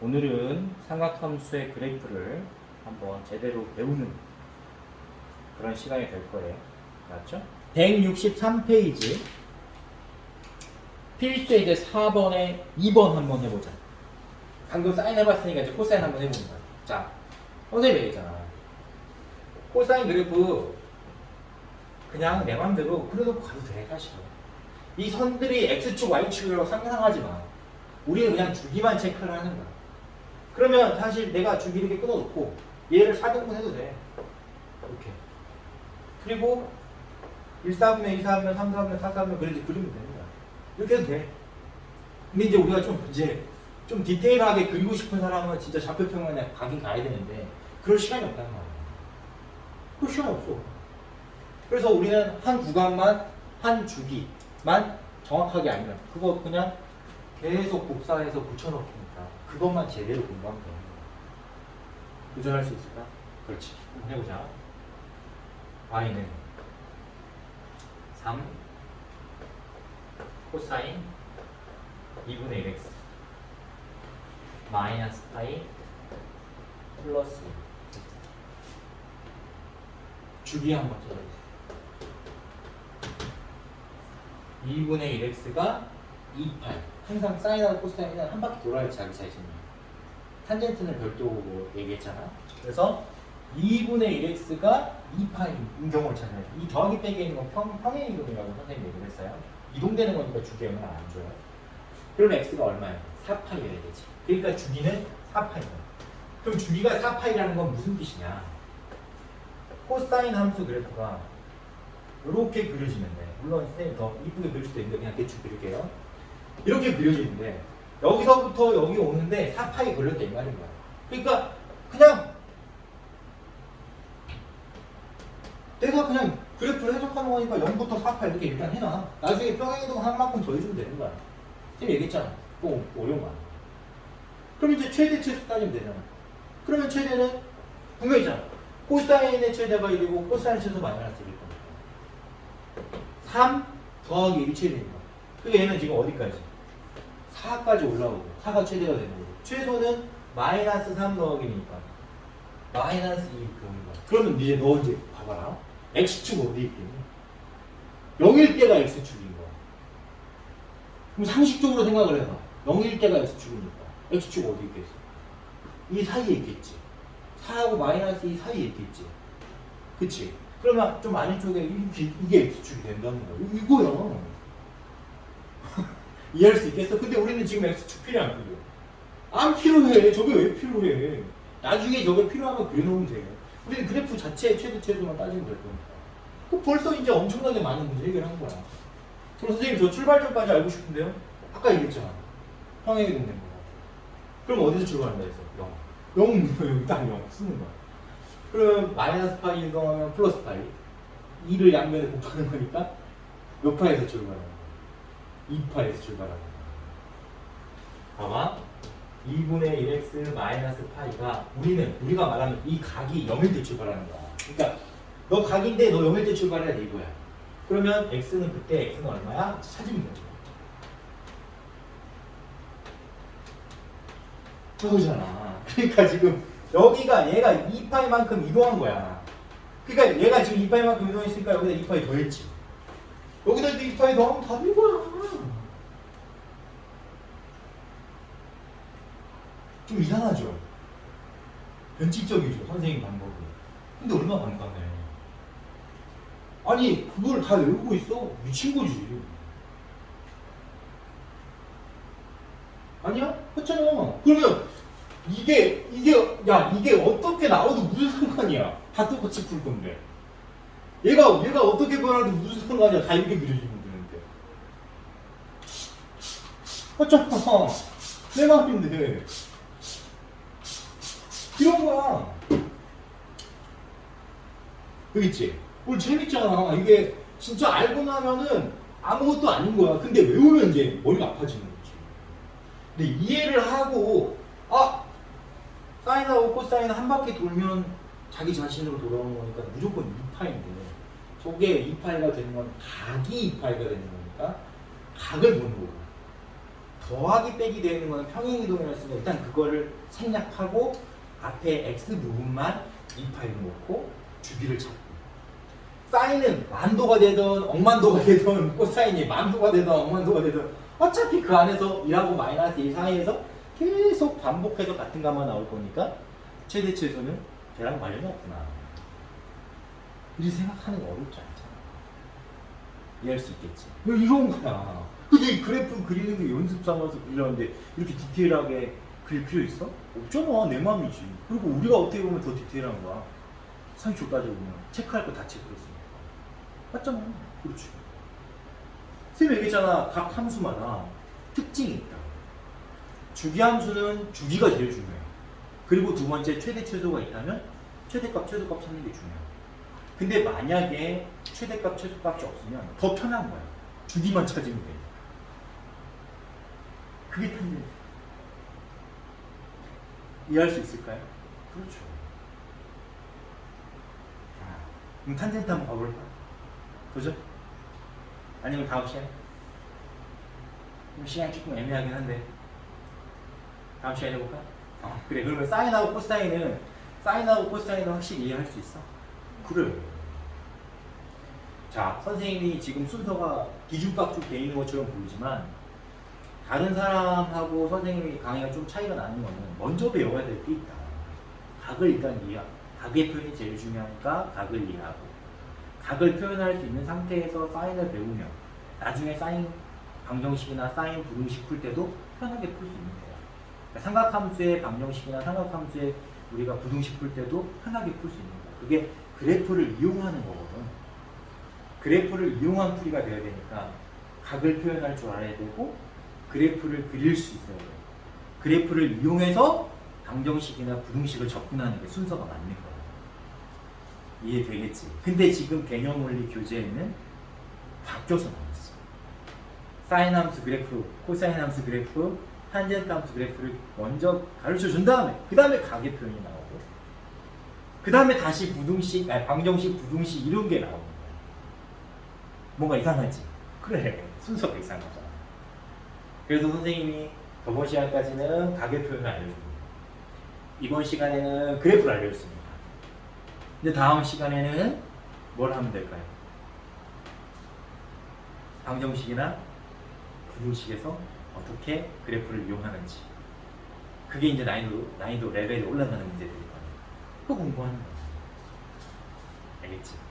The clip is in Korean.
오늘은 삼각함수의 그래프를 한번 제대로 배우는 그런 시간이 될 거예요. 맞죠? 163페이지 필수에 이제 4번에 2번 한번 해보자. 방금 사인 해봤으니까 이제 코사인 한번 해보는 거야. 자, 선생님이 얘기했잖아. 코사인 그래프 그냥 내 맘대로 그려놓고 가도 돼 사실은. 이 선들이 x축, y축이라고 상상하지 마. 우리는 그냥 주기만 체크를 하는 거야. 그러면 사실 내가 주기 이렇게 끊어놓고 얘를 4등분 해도 돼. 이렇게. 그리고 1, 4분의 2, 4분의 3, 4분의 4, 4분의 그렇게 그리면 거야. 이렇게 해도 돼. 근데 이제 우리가 좀 이제 좀 디테일하게 그리고 싶은 사람은 진짜 좌표평면에 가긴 가야 되는데 그럴 시간이 없다는 말이야. 그럴 시간이 없어. 그래서 우리는 한 구간만 한 주기만 정확하게 알면 그거 그냥 계속 복사해서 붙여넣기니까 그것만 제대로 공부하면 되는 거야. 도전할 수 있을까? 그렇지. 한번 해보자. y는 3 코사인 2분의 1x 마이너스 파이 플러스 주기 한번 써주세요. 2분의 1x가 2파이 항상 사인하고 코사인은 한 바퀴 돌아야 자기 자신이 탄젠트는 별도로 뭐 얘기했잖아 그래서 2분의 1x가 2파이인 경우를 찾아야 돼. 이 더하기 빼기 있는 건 평, 평행 이동이라고 선생님이 얘기를 했어요 이동되는 거니까 주기형은 안 줘요 그럼 x가 얼마예요? 4파이여야 되지 그러니까 주기는 4파이야 그럼 주기가 4파이라는 건 무슨 뜻이냐 코사인 함수 그래프가 이렇게 그려지면 돼. 물론 선생님 더 이쁘게 그릴 수도 있는데 그냥 대충 그릴게요. 이렇게 그려지는데 여기서부터 여기 오는데 4파이 걸렸다 이 말인 거야. 그러니까 그냥 내가 그냥 그래프를 해석하는 거니까 0부터 4파 이렇게 일단 해놔. 나중에 평행이동 한 만큼 더 해주면 되는 거야. 선생님 얘기했잖아. 그거 어려운 거 아니야. 그럼 이제 최대 최소 따지면 되잖아. 그러면 최대는 분명히잖아. 코사인의 최대가 1이고 코사인 최소 마이너스 1일 겁니다. 3 더하기 1 최대입니다. 그러니까 얘는 지금 어디까지? 4까지 올라오고 4가 최대가 되는 거고 최소는 마이너스 3 더하기니까 마이너스 2 그런 거야. 그러면 이제 너 이제 봐봐라. x축 어디 있겠니? 0일 때가 x축인 거야. 그럼 상식적으로 생각을 해봐. 0일 때가 x축이니까 x축 어디 있겠어? 이 사이에 있겠지. 4하고 마이너스 2 사이에 있겠지. 그치? 그러면 좀 아래쪽에 이게, 이게 x축이 된다는 거야. 이거야. 이해할 수 있겠어? 근데 우리는 지금 x축 필요 안 필요해. 안 필요해. 저게 왜 필요해? 나중에 저게 필요하면 그려놓으면 돼. 우리는 그래프 자체의 최대 최소만 따지면 될 거니까. 그 벌써 이제 엄청나게 많은 문제 해결한 거야. 그럼 선생님 저 출발점까지 알고 싶은데요? 아까 얘기했잖아. 평행이 동된 거. 그럼 어디서 출발한다 했어? 0. 0 여기 딱 0 쓰는 거야. 그럼 마이너스 파이 이동하면 플러스 파이 2를 양면에 곱하는 거니까 몇 파에서 출발하는? 2파에서 출발하는 거야. 봐봐 2분의 1x 마이너스 파이가 우리는 우리가 말하는 이 각이 0일 때 출발하는 거야. 그러니까 너 각인데 너 0일 때 출발해야 돼 이거야. 그러면 x는 그때 x는 얼마야? 찾으면 되죠. 그거잖아. 그러니까 지금 여기가 얘가 2파이만큼 이동한 거야. 그러니까 얘가 지금 2파이만큼 이동했으니까 여기다 2파이 더했지. 여기다 2파이 더하면 다된 거야. 좀 이상하죠? 변칙적이죠, 선생님 방법이. 근데 얼마나 간단해. 아니, 그걸 다 외우고 있어. 미친 거지. 아니야? 했잖아. 그러면 이게 이게 야 이게 어떻게 나와도 무슨 상관이야? 다 똑같이 풀 건데. 얘가 얘가 어떻게 변해도 무슨 상관이야? 다 이렇게 그려지면 되는데. 했잖아. 내 마음인데. 이런 거야. 그겠지? 오늘 재밌잖아. 이게 진짜 알고 나면은 아무것도 아닌 거야. 근데 외우면 이제 머리가 아파지는 거지. 근데 이해를 하고 아 사인하고 코사인 한 바퀴 돌면 자기 자신으로 돌아오는 거니까 무조건 2파인데 저게 2파이가 되는 건 각이 2파이가 되는 거니까 각을 보는 거고 더하기 빼기 되어 있는 거는 평행이동이었으면 일단 그거를 생략하고 앞에 x 부분만 이 파일을 놓고 주기를 찾고. 사인은 만도가 되든 억만도가 되든 코사인이 만도가 되든 억만도가 되든 어차피 그 안에서 1하고 마이너스 1 사이에서 계속 반복해서 같은 값만 나올 거니까 최대 최소는 걔랑 관련이 없구나. 이렇게 생각하는 거 어렵지 않잖아. 이해할 수 있겠지. 왜 이런 거야? 근데 이 그래프 그리는 게 연습 삼아서 그리려는데 이렇게 디테일하게 그릴 필요 있어? 없잖아 내 맘이지. 그리고 우리가 어떻게 보면 더 디테일한 거야. 상식적으로 따져보면. 체크할 거 다 체크했으니까. 맞잖아. 그렇지. 쌤이 얘기했잖아. 각 함수마다 특징이 있다. 주기 함수는 주기가 제일 중요해. 그리고 두 번째 최대 최소가 있다면 최대값 최소값 찾는 게 중요해. 근데 만약에 최대값 최소값이 없으면 더 편한 거야. 주기만 찾으면 돼 그게 탄젠트 이해할 수 있을까요? 그렇죠 아, 그럼 탄젠트 한번 가볼까? 도전? 아니면 다음 시간? 좀 시간이 조금 애매하긴 한데 다음 시간에 해볼까? 어, 그래 그러면 사인하고 코사인은 사인하고 코사인은 확실히 이해할 수 있어? 그래 자 선생님이 지금 순서가 기준값으로 돼 있는 것처럼 보이지만 다른 사람하고 선생님이 강의가 좀 차이가 나는 거는 먼저 배워야 될 게 있다 각을 일단 이해하고 각의 표현이 제일 중요하니까 각을 이해하고 각을 표현할 수 있는 상태에서 사인을 배우면 나중에 사인 방정식이나 사인 부등식 풀 때도 편하게 풀 수 있는 거야. 그러니까 삼각함수의 방정식이나 삼각함수의 우리가 부등식 풀 때도 편하게 풀 수 있는 거야. 그게 그래프를 이용하는 거거든. 그래프를 이용한 풀이가 돼야 되니까 각을 표현할 줄 알아야 되고 그래프를 그릴 수 있어야 돼. 그래프를 이용해서 방정식이나 부등식을 접근하는 게 순서가 맞는 거야. 이해되겠지? 근데 지금 개념 원리 교재에는 바뀌어서 나왔어. 사인 함수 그래프, 코사인 함수 그래프, 탄젠트 함수 그래프를 먼저 가르쳐 준 다음에 그 다음에 가계 표현이 나오고 그 다음에 다시 부등식, 아니 방정식, 부등식 이런 게 나오는 거야. 뭔가 이상하지? 그래 순서가 이상하잖아. 그래서 선생님이 저번 시간까지는 가계 표현을 알려주고 이번 시간에는 그래프를 알려줬습니다. 근데 다음 시간에는 뭘 하면 될까요? 방정식이나 부등식에서 어떻게 그래프를 이용하는지 그게 이제 난이도, 난이도 레벨이 올라가는 문제들일 거예요. 그거 공부하는 거예요. 알겠지?